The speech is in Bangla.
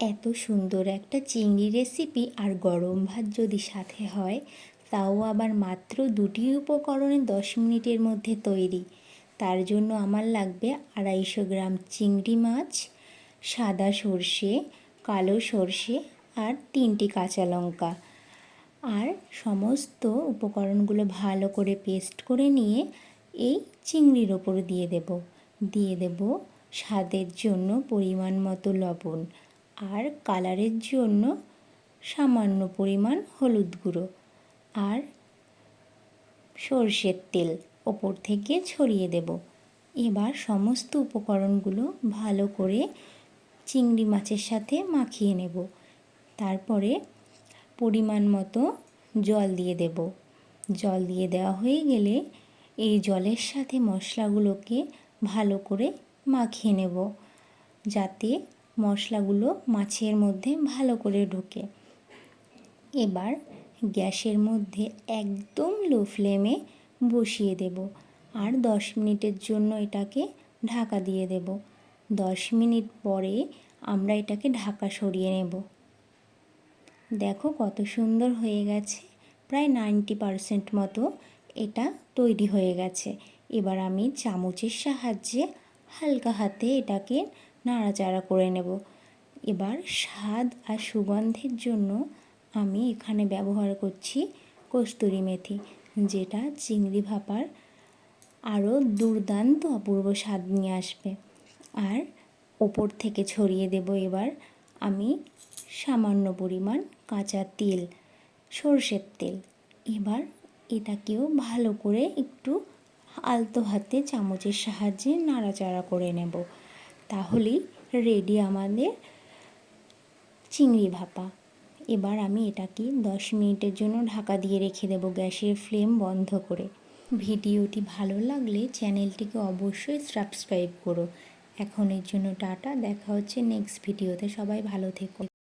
এত সুন্দর একটা চিংড়ি রেসিপি আর গরম ভাত যদি সাথে হয়, তাও আবার মাত্র দুটি উপকরণে দশ মিনিটের মধ্যে তৈরি। তার জন্য আমার লাগবে আড়াইশো গ্রাম চিংড়ি মাছ, সাদা সর্ষে, কালো সর্ষে আর তিনটি কাঁচা লঙ্কা। আর সমস্ত উপকরণগুলো ভালো করে পেস্ট করে নিয়ে এই চিংড়ির ওপর দিয়ে দেব। দিয়ে দেব স্বাদের জন্য পরিমাণ মতো লবণ। আর কালারের জন্য সামান্য পরিমাণ হলুদ গুঁড়ো আর সর্ষের তেল ওপর থেকে ছড়িয়ে দেব। এবার সমস্ত উপকরণগুলো ভালো করে চিংড়ি মাছের সাথে মাখিয়ে নেব। তারপরে পরিমাণ মতো জল দিয়ে দেব। জল দিয়ে দেওয়া হয়ে গেলে এই জলের সাথে মশলাগুলোকে ভালো করে মাখিয়ে নেব। যাতে মশলাগুলো মাছের মধ্যে ভালো করে ঢোকে। এবার গ্যাসের মধ্যে একদম লো ফ্লেমে বসিয়ে দেব আর দশ মিনিটের জন্য এটাকে ঢাকা দিয়ে দেব। দশ মিনিট পরে আমরা এটাকে ঢাকা সরিয়ে নেব। দেখো কত সুন্দর হয়ে গেছে, প্রায় নাইনটি পারসেন্ট মতো এটা তৈরি হয়ে গেছে। এবার আমি চামচের সাহায্যে হালকা হাতে এটাকে নাড়াচাড়া করে নেব। এবার স্বাদ আর সুগন্ধের জন্য আমি এখানে ব্যবহার করছি কস্তুরি মেথি, যেটা চিংড়ি ভাপার আরও দুর্দান্ত অপূর্ব স্বাদ নিয়ে আসবে। আর ওপর থেকে ছড়িয়ে দেব এবার আমি সামান্য পরিমাণ কাঁচা তেল, সর্ষের তেল। এবার এটাকেও ভালো করে একটু আলতো হাতে চামচের সাহায্যে নাড়াচাড়া করে নেব। তাহলেই রেডি আমাদের চিংড়ি ভাপা। এবার আমি এটাকে দশ মিনিটের জন্য ঢাকা দিয়ে রেখে দেব গ্যাসের ফ্লেম বন্ধ করে। ভিডিওটি ভালো লাগলে চ্যানেলটিকে অবশ্যই সাবস্ক্রাইব করো। এখনের জন্য টাটা, দেখা হচ্ছে নেক্সট ভিডিওতে। সবাই ভালো থেকো।